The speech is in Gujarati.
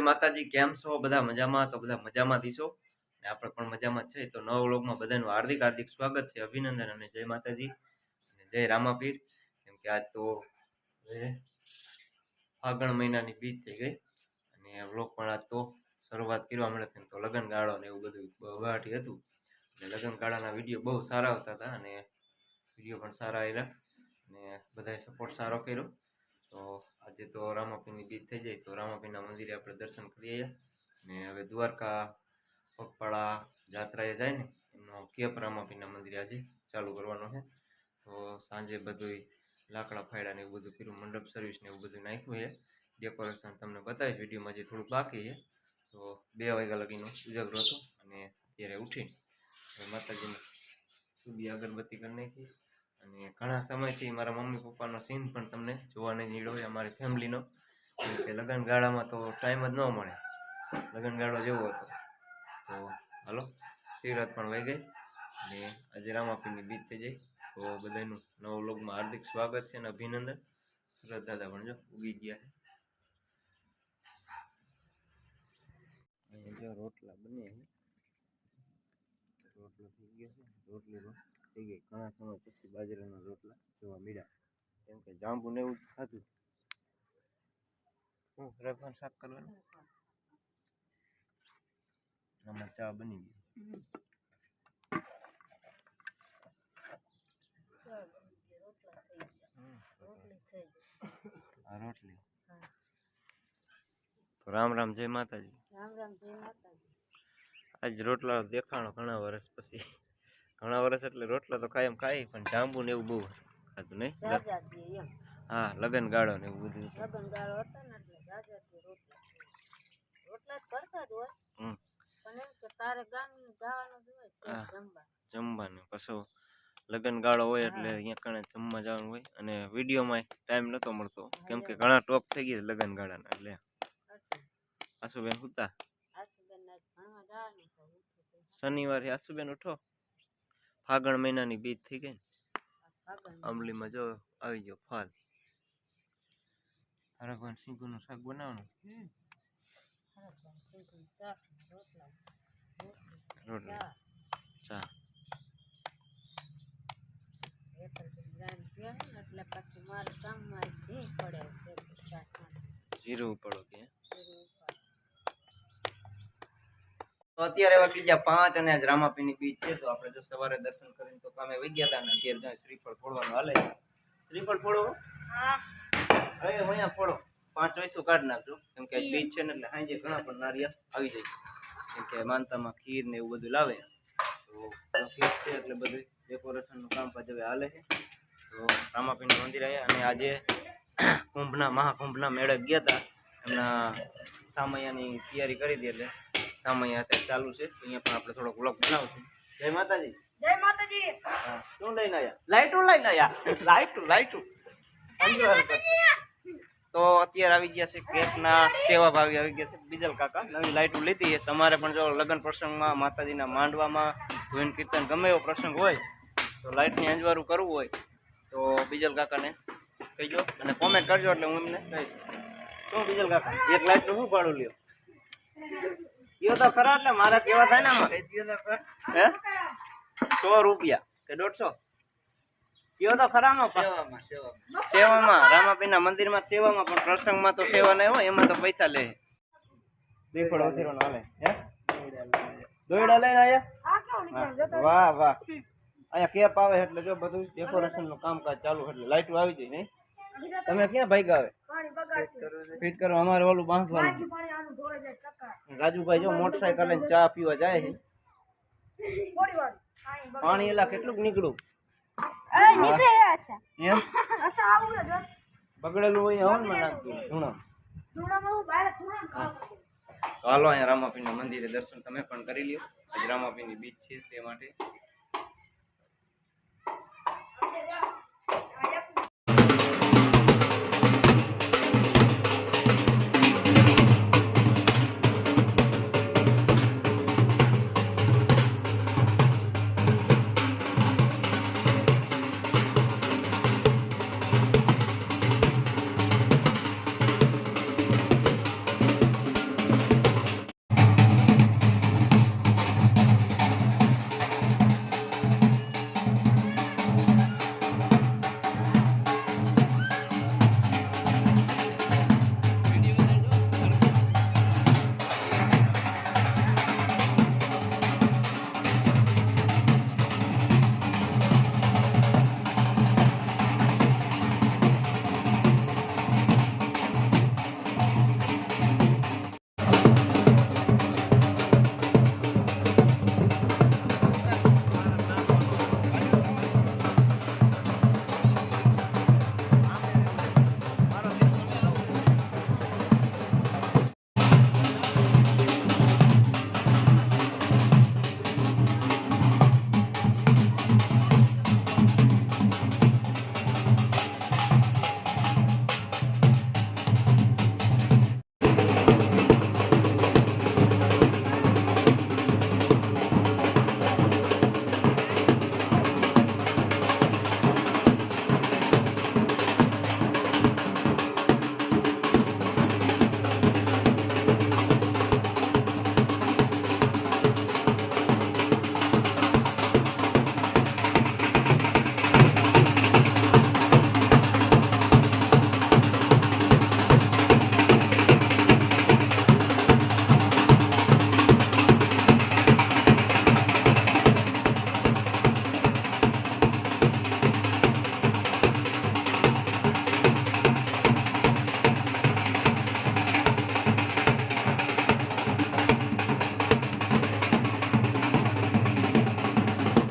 જય માતાજી, કેમ છો? બધા મજામાં? તો બધા મજામાં થીશો ને આપણે પણ મજામાં છે. તો નવ વ્લોગમાં બધાનું હાર્દિક હાર્દિક સ્વાગત છે. અભિનંદન અને જય માતાજી અને જય રામાપીર. કેમ કે આજ તો ફાગણ મહિનાની બીજ થઈ ગઈ અને વ્લોગ પણ આજ તો શરૂઆત કરવા મળે છે તો લગ્ન ગાળો ને એવું બધું બહાટી હતું. અને લગ્ન ગાળાના વીડિયો બહુ સારા આવતા હતા અને વીડિયો પણ સારા આવ્યા અને બધાએ સપોર્ટ સારો કર્યો. તો આજે તો રામાપીની બીજ થઈ જાય. તો રામાપીના મંદિરે આપણે દર્શન કરીએ ને હવે દ્વારકા, પગપાળા જાત્રાએ જાય ને એમનો કેપ રામાપીના મંદિરે આજે ચાલુ કરવાનો છે. તો સાંજે બધું લાકડા ફાયડા ને એવું બધું પીરું મંડપ સર્વિસ ને એવું બધું નાખ્યું છે. ડેકોરેશન તમને બતાવીશ, વિડીયોમાં જે થોડુંક બાકી છે. તો બે વાગ્યા લગીનો ઉજાગરો હતો અને અત્યારે ઉઠીને માતાજીને સુધી અગરબત્તી કરી નાખી. અને ઘણા સમયથી મારા મમ્મી પપ્પાનો સીન પણ તમને જોવા નહીં નીડો હોય, અમારી ફેમિલીનો કે લગ્ન ગાળામાં તો ટાઈમ જ ન મળે. લગ્ન ગાળો જેવો હતો. તો હાલો, શિવરાત પણ વહી ગઈ અને આજે રામાપીની બીજ થઈ જાય. તો બધાનું નવો લોગમાં હાર્દિક સ્વાગત છે અને અભિનંદન. સુરત દાદા પણ જો ઉગી ગયા છે. અહીંયા જો રોટલા બને રોટલો થઈ ગયો છે. રોટલી થઈ ગઈ. ઘણા સમય પછી બાજરાના રોટલા જોવા મળ્યા. કેમ કે જાંબુ ને એવું જ ખાધું. હું રગન શાક કરવાનું? આમાં ચા બની ગઈ. આ રોટલી. તો રામ રામ જય માતાજી. રામ રામ જય માતાજી. આજ રોટલા દેખાણો ઘણા વર્ષ પછી. ઘણા વર્ષ એટલે રોટલા તો કાયમ ખાય પણ જાંબુ ને એવું બહુ ખાધું નહીં? હા લગન ગાળો ને એવું બધું લગન ગાળો હતા ને એટલે રોટલા રોટલા કરતા જ હોય. પણ એમ કે તારે ગામ જવાનું હોય હા. જમવા. જમવાનું. કશો લગન ગાળો હોય એટલે અહીંયા કણે જમવા જવાનું હોય. અને વિડીયોમાં ટાઈમ નહોતો મળતો. કેમ કે ઘણા ટોપ થઈ ગયા લગન ગાળાના એટલે. આશુબેન આસુબેન હુતા? આસુબેન ને ભણવા જવાનું તો ઉઠી તો. શનિવારે આસુબેન ઉઠો? ફાગણ મહિનાની બીજ થઈ ગઈ આંબલીમાં જો આવી ગયો ફાલ. હરગવાન સિંગુનું શાક બનાવવાનું? રોટલા ચા. ચા. વેફર કરી ગામ ગયા ને એટલે પછી મારે કામ મારે ભી પડે વેફર શાક માટે જીરું પડો કે જરૂર પડે. તો અત્યારે એવા કીધા પાંચ અને આજ રામાપીની બીચ છે તો આપણે જો સવારે દર્શન કરીને તો કામે વહી ગયા હતા ને અત્યારે જો શ્રીફળ ફોડવાનું હાલે શ્રીફળ ફોડો? હવે અહીંયા ફોડો. પાંચ ચોઈથું કાઢ નાખજો. કેમ કે બીચ છે ને એટલે સાંજે ઘણા પણ નારિયા આવી જાય. કેમ કે માનતામાં ખીર ને એવું બધું લાવે. તો ખીર છે એટલે બધું ડેકોરેશનનું કામ પાછું હવે હાલે છે. તો રામાપીનું મંદિર આવ્યા અને આજે કુંભના મહાકુંભના મેળે ગયા હતા એમના સામૈયાની તૈયારી કરી હતી એટલે સામૈયા અત્યારે ચાલુ છે. તો અહીંયા પણ આપણે થોડોક વ્લોગ બનાવશું. જય માતાજી. જય માતાજી. શું લઈને આવ્યા લાઈટું લઈને આવ્યા લાઈટું લાઈટું. તો અત્યારે આવી ગયા છે કેકના સેવા ભાવી આવી ગયા છે બીજલ કાકા. નવી લાઈટું લીધી છે. તમારે પણ જો લગ્ન પ્રસંગમાં માતાજીના માંડવામાં ધોઈન કીર્તન ગમે એવો પ્રસંગ હોય તો લાઇટની અંજવારું કરવું હોય તો બીજલ કાકાને કહીજો અને કોમેન્ટ કરજો એટલે હું એમને કહીશ. શું બીજલ કાકા? એક લાઇટનું શું ભાડું લ્યો? કયો તો ખરા એટલે મારા કેવા થાય ને આમાં? હે? સો રૂપિયા કે દોઢસો? યો તો ખરામાં પણ. સેવામાં રામાપીના મંદિરમાં સેવામાં પણ પ્રસંગમાં તો સેવા નહીં હોય એમાં તો પૈસા લે. શ્રીફળ વધેરો હાલે હે? દોયડા લઈને આયા? વાહ વાહ. અહીંયા કેપ આવે એટલે જો બધું ડેકોરેશનનું કામકાજ ચાલુ એટલે લાઈટો આવી જાય નહીં? તમે ક્યાં ભાઈ આવે? ફિટ કરો અમારે ઓલું બાંધવાનું. રાજુભાઈ જો મોટરસાયકલ લઈને ચા પીવા જાય છે. પાણી એલા કેટલુંક નીકળું બગડેલું હોય નાખતું ધૂણો. હાલો અહીંયા રામાપીના મંદિરે દર્શન તમે પણ કરી લ્યો. આજ રામાપીની બીચ છે તે માટે